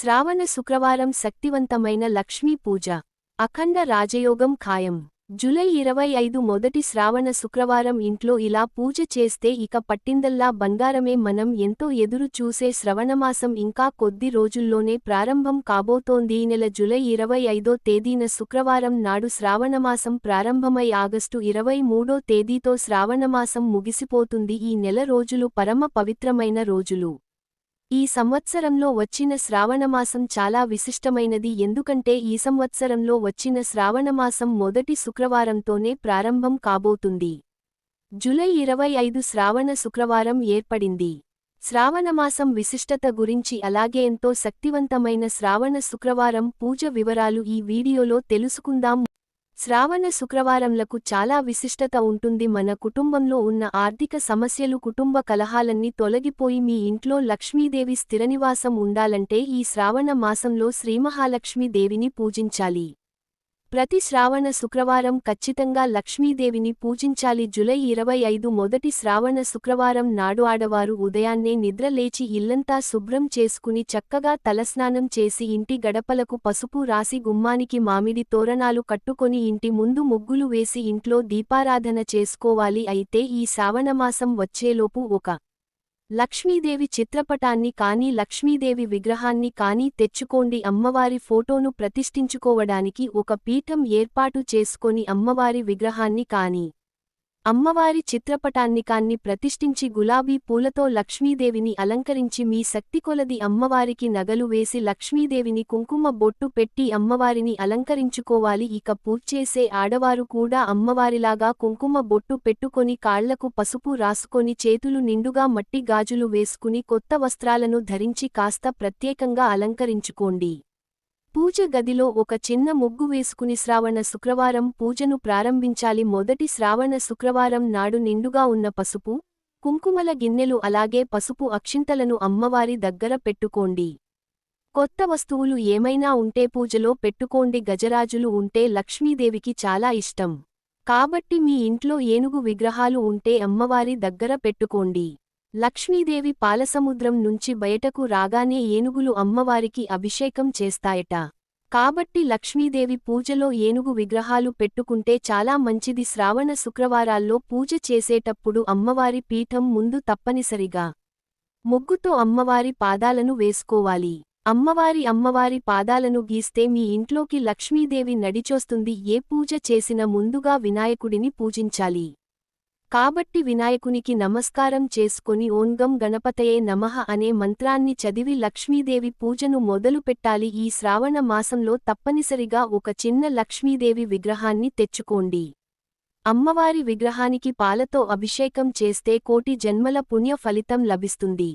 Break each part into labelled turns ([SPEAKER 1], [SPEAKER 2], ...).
[SPEAKER 1] శ్రావణ శుక్రవారం శక్తివంతమైన లక్ష్మీ పూజ. అఖండ రాజయోగం ఖాయం. జులై ఇరవై ఐదు మొదటి శ్రావణ శుక్రవారం ఇంట్లో ఇలా పూజ చేస్తే ఇక పట్టిందల్లా బంగారమే మనం ఎంతో ఎదురు చూసే శ్రవణమాసం ఇంకా కొద్ది రోజుల్లోనే ప్రారంభం కాబోతోంది. ఈ నెల జులై ఇరవై ఐదో తేదీన శుక్రవారం నాడు శ్రావణమాసం ప్రారంభమై ఆగస్టు ఇరవై మూడో తేదీతో శ్రావణమాసం ముగిసిపోతుంది. ఈ నెల రోజులు పరమ పవిత్రమైన రోజులు. ఈ సంవత్సరంలో వచ్చిన శ్రావణమాసం చాలా విశిష్టమైనది ఎందుకంటే ఈ సంవత్సరంలో వచ్చిన శ్రావణమాసం మొదటి శుక్రవారంతోనే ప్రారంభం కాబోతుంది. జులై ఇరవై ఐదు శ్రావణ శుక్రవారం ఏర్పడింది. శ్రావణమాసం విశిష్టత గురించి అలాగే ఎంతో శక్తివంతమైన శ్రావణ శుక్రవారం పూజ వివరాలు ఈ వీడియోలో తెలుసుకుందాం. శ్రావణ శుక్రవారంలకు చాలా విశిష్టత ఉంటుంది. మన కుటుంబంలో ఉన్న ఆర్థిక సమస్యలు కుటుంబ కలహాలన్నీ తొలగిపోయి మీ ఇంట్లో లక్ష్మీదేవి స్థిరనివాసం ఉండాలంటే ఈ శ్రావణ మాసంలో శ్రీమహాలక్ష్మీదేవిని పూజించాలి. ప్రతి శ్రావణ శుక్రవారం ఖచ్చితంగా లక్ష్మీదేవిని పూజించాలి. జులై ఇరవై ఐదు మొదటి శ్రావణ శుక్రవారం నాడు ఆడవారు ఉదయాన్నే నిద్రలేచి ఇల్లంతా శుభ్రం చేసుకుని చక్కగా తలస్నానం చేసి ఇంటి గడపలకు పసుపు రాసి గుమ్మానికి మామిడి తోరణాలు కట్టుకొని ఇంటి ముందు ముగ్గులు వేసి ఇంట్లో దీపారాధన చేసుకోవాలి. అయితే ఈ శ్రావణమాసం వచ్చేలోపు ఒక లక్ష్మీదేవి చిత్రపటాన్ని కానీ లక్ష్మీదేవి విగ్రహాన్ని కానీ తెచ్చుకోండి. అమ్మవారి ఫోటోను ప్రతిష్ఠించుకోవడానికి ఒక పీఠం ఏర్పాటు చేసుకొని అమ్మవారి విగ్రహాన్ని కానీ అమ్మవారి చిత్రపటాన్ని కాన్ని ప్రతిష్ఠించి గులాబీ పూలతో లక్ష్మీదేవిని అలంకరించి మీ శక్తికొలది అమ్మవారికి నగలు వేసి లక్ష్మీదేవిని కుంకుమ బొట్టు పెట్టి అమ్మవారిని అలంకరించుకోవాలి. ఇక పూజేసే ఆడవారు కూడా అమ్మవారిలాగా కుంకుమ బొట్టు పెట్టుకొని కాళ్ళకు పసుపు రాసుకొని చేతులు నిండుగా మట్టి గాజులు వేసుకుని కొత్త వస్త్రాలను ధరించి కాస్త ప్రత్యేకంగా అలంకరించుకోండి. పూజ గదిలో ఒక చిన్న ముగ్గు వేసుకుని శ్రావణ శుక్రవారం పూజను ప్రారంభించాలి. మొదటి శ్రావణ శుక్రవారం నాడు నిండుగా ఉన్న పసుపు కుంకుమల గిన్నెలు అలాగే పసుపు అక్షింతలను అమ్మవారి దగ్గర పెట్టుకోండి. కొత్త వస్తువులు ఏమైనా ఉంటే పూజలో పెట్టుకోండి. గజరాజులు ఉంటే లక్ష్మీదేవికి చాలా ఇష్టం. కాబట్టి మీ ఇంట్లో ఏనుగు విగ్రహాలు ఉంటే అమ్మవారి దగ్గర పెట్టుకోండి. లక్ష్మీదేవి పాలసముద్రం నుంచి బయటకు రాగానే ఏనుగులు అమ్మవారికి అభిషేకం చేస్తాయట. కాబట్టి లక్ష్మీదేవి పూజలో ఏనుగు విగ్రహాలు పెట్టుకుంటే చాలా మంచిది. శ్రావణ శుక్రవారాల్లో పూజ చేసేటప్పుడు అమ్మవారి పీఠం ముందు తప్పనిసరిగా ముగ్గుతో అమ్మవారి పాదాలను వేసుకోవాలి. అమ్మవారి అమ్మవారి పాదాలను గీస్తే మీ ఇంట్లోకి లక్ష్మీదేవి నడిచొస్తుంది. ఏ పూజ చేసిన ముందుగా వినాయకుడిని పూజించాలి. కాబట్టి వినాయకునికి నమస్కారం చేసుకొని ఓన్గం గణపతయే నమః అనే మంత్రాన్ని చదివి లక్ష్మీదేవి పూజను మొదలుపెట్టాలి ఈ శ్రావణ మాసంలో తప్పనిసరిగా ఒక చిన్న లక్ష్మీదేవి విగ్రహాన్ని తెచ్చుకోండి. అమ్మవారి విగ్రహానికి పాలతో అభిషేకం చేస్తే కోటి జన్మల పుణ్య ఫలితం లభిస్తుంది.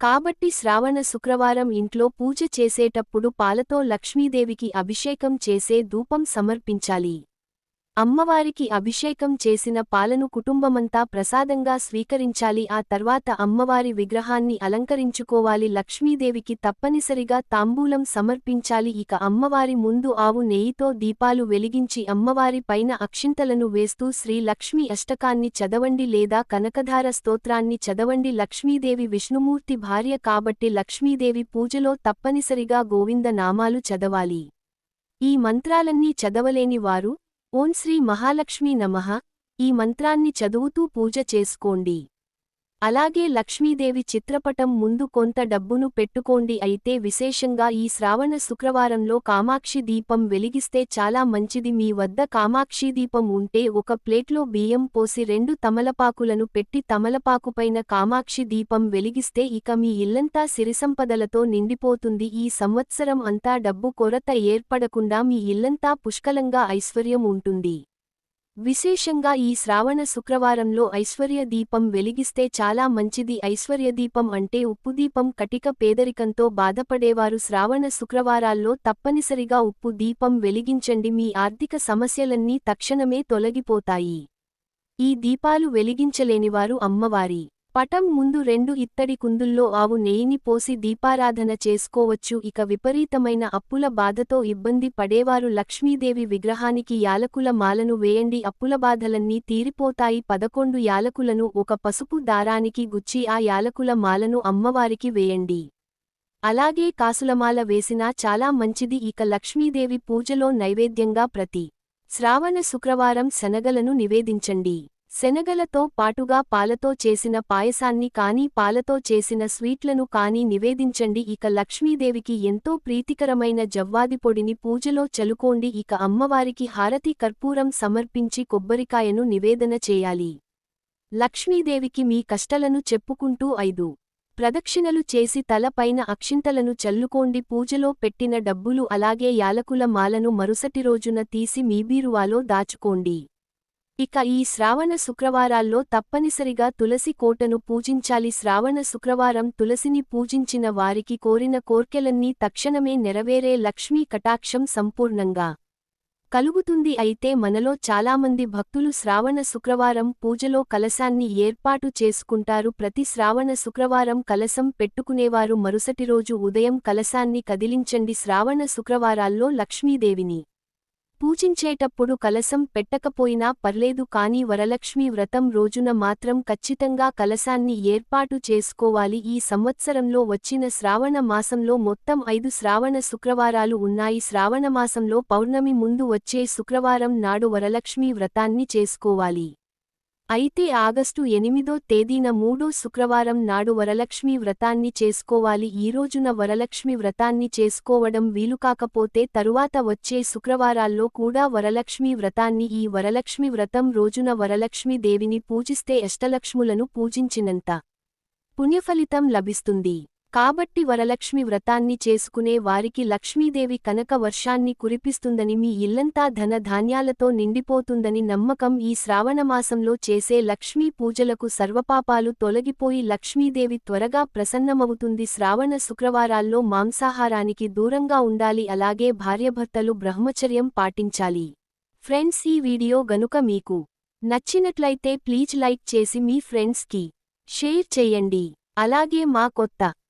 [SPEAKER 1] కాబట్టి శ్రావణ శుక్రవారం ఇంట్లో పూజ చేసేటప్పుడు పాలతో లక్ష్మీదేవికి అభిషేకం చేసే ధూపం సమర్పించాలి. అమ్మవారికి అభిషేకం చేసిన పాలను కుటుంబమంతా ప్రసాదంగా స్వీకరించాలి. ఆ తర్వాత అమ్మవారి విగ్రహాన్ని అలంకరించుకోవాలి. లక్ష్మీదేవికి తప్పనిసరిగా తాంబూలం సమర్పించాలి. ఇక అమ్మవారి ముందు ఆవు నెయ్యితో దీపాలు వెలిగించి అమ్మవారి పైన అక్షింతలను వేస్తూ శ్రీ లక్ష్మీ అష్టకాన్ని చదవండి లేదా కనకధార స్తోత్రాన్ని చదవండి. లక్ష్మీదేవి విష్ణుమూర్తి భార్య కాబట్టి లక్ష్మీదేవి పూజలో తప్పనిసరిగా గోవింద నామాలు చదవాలి. ఈ మంత్రాలన్నీ చదవలేని వారు ఓం శ్రీ మహాలక్ష్మీ నమః. ఈ మంత్రాన్ని చదువుతూ పూజ చేసుకోండి. అలాగే లక్ష్మీదేవి చిత్రపటం ముందు కొంత డబ్బును పెట్టుకోండి అయితే విశేషంగా ఈ శ్రావణ శుక్రవారంలో కామాక్షి దీపం వెలిగిస్తే చాలా మంచిది. మీ వద్ద కామాక్షి దీపం ఉంటే ఒక ప్లేట్లో బియ్యం పోసి రెండు తమలపాకులను పెట్టి తమలపాకుపైన కామాక్షి దీపం వెలిగిస్తే ఇక మీ ఇల్లంతా సిరిసంపదలతో నిండిపోతుంది. ఈ సంవత్సరం అంతా డబ్బు కొరత ఏర్పడకుండా మీ ఇల్లంతా పుష్కలంగా ఐశ్వర్యం ఉంటుంది. విశేషంగా ఈ శ్రావణ శుక్రవారంలో ఐశ్వర్య దీపం వెలిగిస్తే చాలా మంచిది. ఐశ్వర్యదీపం అంటే ఉప్పుదీపం కటిక పేదరికంతో బాధపడేవారు శ్రావణ శుక్రవారాల్లో తప్పనిసరిగా ఉప్పు దీపం వెలిగించండి. మీ ఆర్థిక సమస్యలన్నీ తక్షణమే తొలగిపోతాయి. ఈ దీపాలు వెలిగించలేనివారు అమ్మవారి పటం ముందు రెండు ఇత్తడి కుందుల్లో ఆవు నెయ్యిని పోసి దీపారాధన చేసుకోవచ్చు. ఇక విపరీతమైన అప్పుల బాధతో ఇబ్బంది పడేవారు లక్ష్మీదేవి విగ్రహానికి యాలకుల మాలను వేయండి. అప్పుల బాధలన్నీ తీరిపోతాయి. పదకొండు యాలకులను ఒక పసుపు దారానికి గుచ్చి ఆ యాలకుల మాలను అమ్మవారికి వేయండి. అలాగే కాసులమాల వేసినా చాలా మంచిది. ఇక లక్ష్మీదేవి పూజలో నైవేద్యంగా ప్రతి శ్రావణ శుక్రవారం శనగలను నివేదించండి. శనగలతో పాటుగా పాలతో చేసిన పాయసాన్ని కానీ పాలతో చేసిన స్వీట్లను కానీ నివేదించండి. ఇక లక్ష్మీదేవికి ఎంతో ప్రీతికరమైన జవ్వాది పొడిని పూజలో చలుకోండి ఇక అమ్మవారికి హారతి కర్పూరం సమర్పించి కొబ్బరికాయను నివేదన చేయాలి. లక్ష్మీదేవికి మీ కష్టలను చెప్పుకుంటూ ఐదు. ప్రదక్షిణలు చేసి తలపైన అక్షింతలను చల్లుకోండి. పూజలో పెట్టిన డబ్బులు అలాగే యాలకుల మాలను మరుసటి రోజున తీసి మీ బీరువాలో దాచుకోండి. ఇక ఈ శ్రావణ శుక్రవారాల్లో తప్పనిసరిగా తులసి కోటను పూజించాలి. శ్రావణ శుక్రవారం తులసిని పూజించిన వారికి కోరిన కోర్కెలన్నీ తక్షణమే నెరవేరే లక్ష్మీ కటాక్షం సంపూర్ణంగా కలుగుతుంది. అయితే మనలో చాలామంది భక్తులు శ్రావణ శుక్రవారం పూజలో కలశాన్ని ఏర్పాటు చేసుకుంటారు. ప్రతి శ్రావణ శుక్రవారం కలశం పెట్టుకునేవారు. మరుసటి రోజు ఉదయం కలశాన్ని కదిలించండి. శ్రావణ శుక్రవారాల్లో లక్ష్మీదేవిని పూజించేటప్పుడు కలసం పెట్టకపోయినా పర్లేదు కాని వరలక్ష్మి వ్రతం రోజున మాత్రం ఖచ్చితంగా కలసాన్ని ఏర్పాటు చేసుకోవాలి. ఈ సంవత్సరంలో వచ్చిన శ్రావణ మాసంలో మొత్తం ఐదు శ్రావణ శుక్రవారాలు ఉన్నాయి. శ్రావణమాసంలో పౌర్ణమి ముందు వచ్చే శుక్రవారం నాడు వరలక్ష్మి వ్రతాన్ని చేసుకోవాలి. అయితే ఆగస్టు ఎనిమిదో తేదీన మూడో శుక్రవారం నాడు వరలక్ష్మి వ్రతాన్ని చేసుకోవాలి. ఈ రోజున వరలక్ష్మి వ్రతాన్ని చేసుకోవడం వీలుకాకపోతే తరువాత వచ్చే శుక్రవారాల్లో కూడా వరలక్ష్మి వ్రతాన్ని ఈ వరలక్ష్మి వ్రతం రోజున వరలక్ష్మి దేవిని పూజిస్తే అష్టలక్ష్ములను పూజించినంత పుణ్యఫలితం లభిస్తుంది. కాబట్టి వరలక్ష్మి వ్రతాన్ని చేసుకునే వారికి లక్ష్మీదేవి కనక వర్షాన్ని కురిపిస్తుందని మీ ఇల్లంతా ధన ధాన్యాలతో నిండిపోతుందని నమ్మకం ఈ శ్రావణమాసంలో చేసే లక్ష్మీ పూజలకు సర్వపాపాలు తొలగిపోయి లక్ష్మీదేవి త్వరగా ప్రసన్నమవుతుంది. శ్రావణ శుక్రవారాల్లో మాంసాహారానికి దూరంగా ఉండాలి. అలాగే భార్యభర్తలు బ్రహ్మచర్యం పాటించాలి. ఫ్రెండ్స్ ఈ వీడియో గనుక మీకు నచ్చినట్లయితే ప్లీజ్ లైక్ చేసి మీ ఫ్రెండ్స్కి షేర్ చెయ్యండి అలాగే మా కొత్త